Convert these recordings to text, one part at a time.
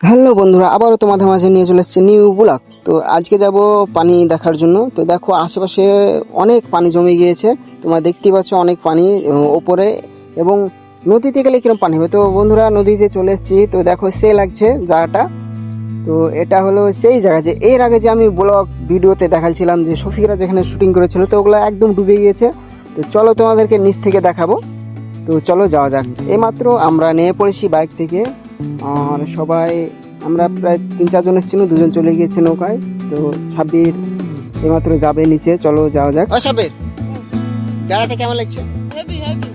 Hello বন্ধুরা, আবারও তোমাদের মাঝে নিয়ে চলে এসেছে নিউ ব্লগ তো আজকে যাব পানি দেখার জন্য। তো দেখো, আশেপাশে অনেক পানি জমে গিয়েছে। তোমরা দেখতেই পাচ্ছ অনেক পানি ওপরে। এবং নদীতে গেলে কীরকম পানি হবে? তো বন্ধুরা, নদীতে চলে এসেছি। তো দেখো সে লাগছে জায়গাটা। তো এটা হলো সেই জায়গা যে এর আগে যে আমি ব্লগ ভিডিওতে দেখাচ্ছিলাম যে শফিকরা যেখানে শুটিং করেছিল, তো ওগুলো একদম ডুবে গিয়েছে। তো চলো তোমাদেরকে নিচ থেকে দেখাবো। তো চলো যাওয়া যাক। এইমাত্র আমরা নিয়ে পড়েছি বাইক থেকে। আর সবাই আমরা প্রায় তিন চারজন এসেছিল দুজন চলে গিয়েছে নৌকায়। তো সাব্বির এইমাত্র যাবে নিচে চলো যাওয়া যাক। ও সাব্বির বেড়াতে কেমন লাগছে? হেভি হেভি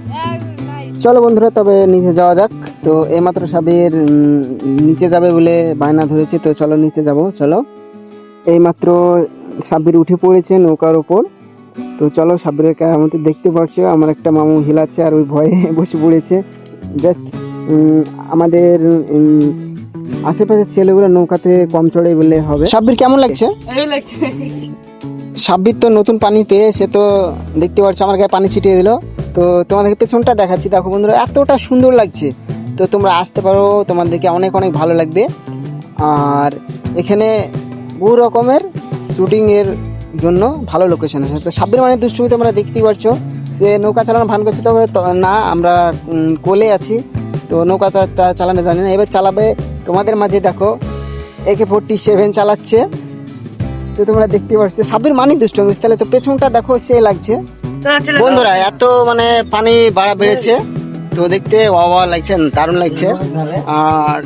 নাইস চলো বন্ধুরা তবে নিচে যাওয়া যাক। তো এইমাত্র সাবির নিচে যাবে বলে বায়না ধরেছে তো চলো নিচে যাব চলো। এইমাত্র সাবির উঠে পড়েছে নৌকার ওপর। তো চলো সাবিরের কেমন দেখতে পাচ্ছ আমার একটা মামু হিলাচ্ছে আর ওই ভয়ে বসে পড়েছে। জাস্ট আমাদের আশেপাশের ছেলেগুলো নৌকাতে কম চড়ে বললে হবে। সাব্বির কেমন লাগছে? সাব্বির তো নতুন পানি পেয়ে সে তো দেখতে পাচ্ছ আমার গায়ে পানি ছিটিয়ে দিল। তো তোমাদেরকে পেছনটা দেখাচ্ছি। দেখো বন্ধুরা এতটা সুন্দর লাগছে। তো তোমরা আসতে পারো তোমাদেরকে অনেক অনেক ভালো লাগবে। আর এখানে বহু রকমের শুটিং এর জন্য ভালো লোকেশন আছে। তো সাব্বির মানে দুষ্টুমি তোমরা দেখতেই পারছ। সে নৌকা চালানো ভান করছে তবে তো- না আমরা কোলে আছি। তো নৌকা তো তা চালানো জানি না। এবার চালাবে তোমাদের মাঝে দেখো একে ফোরটি সেভেন চালাচ্ছে। তো তোমরা দেখতে পাচ্ছ সাবির মানি দুষ্ট তাহলে তো পেছনটা দেখো সে লাগছে। বন্ধুরা এত মানে পানি বাড়া বেড়েছে। তো দেখতে ওয়া লাগছে দারুণ লাগছে। আর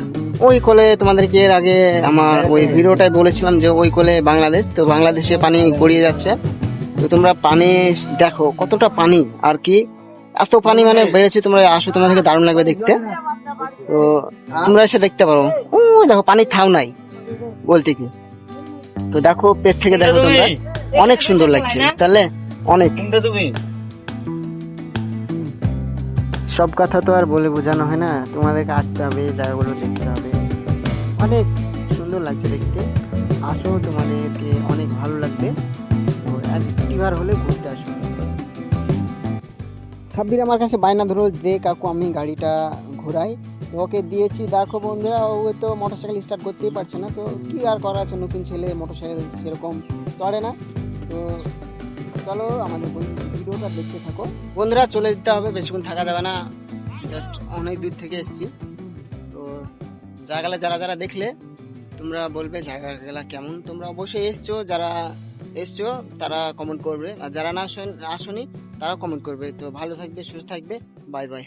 ওই কোলে তোমাদেরকে এর আগে আমার ওই ভিডিওটায় বলেছিলাম যে ওই কোলে বাংলাদেশ তো বাংলাদেশে পানি গড়িয়ে যাচ্ছে। তো তোমরা পানি দেখো কতটা পানি আর কি এত পানি মানে বেড়েছে তোমরা আসো তোমাদেরকে দারুণ লাগবে দেখতে। তো তোমরা এসে দেখতে পারো। ওই দেখো পানি থাও নাই বলতে কি। তো দেখো পেজ থেকে দেখো তোমরা। অনেক সুন্দর লাগছে তাহলে অনেক। সব কথা তো আর বলে বোঝানো হয় না। তোমাদেরকে আসতে হবে জায়গাগুলো দেখতে হবে। অনেক সুন্দর লাগছে দেখতে। আসো তোমাদেরকে অনেক ভালো লাগবে। তো একটিবার হলে সাব্বির আমার কাছে বায়না ধরো দে কাকু, আমি গাড়িটা ঘোরাই। ওকে দিয়েছি। দেখো বন্ধুরা, ও তো মোটরসাইকেল স্টার্ট করতেই পারছে না, তো কি আর করা আছে? নতুন ছেলে, মোটরসাইকেল সেরকম চড়ে না। তো চলো আমাদের ভিডিওটা দেখতে থাকো। বন্ধুরা, চলে যেতে হবে, বেশিক্ষণ থাকা যাবে না। জাস্ট অনেক দূর থেকে এসেছি। তো জায়গাটা যারা যারা দেখলে তোমরা বলবে, জায়গাগুলা কেমন? তোমরা অবশ্যই এসছো। যারা এসছো তারা কমেন্ট করবে। আর যারা না আসেন- আসনি তারা কমেন্ট করবে। তো ভালো থাকবে, সুস্থ থাকবে। Bye bye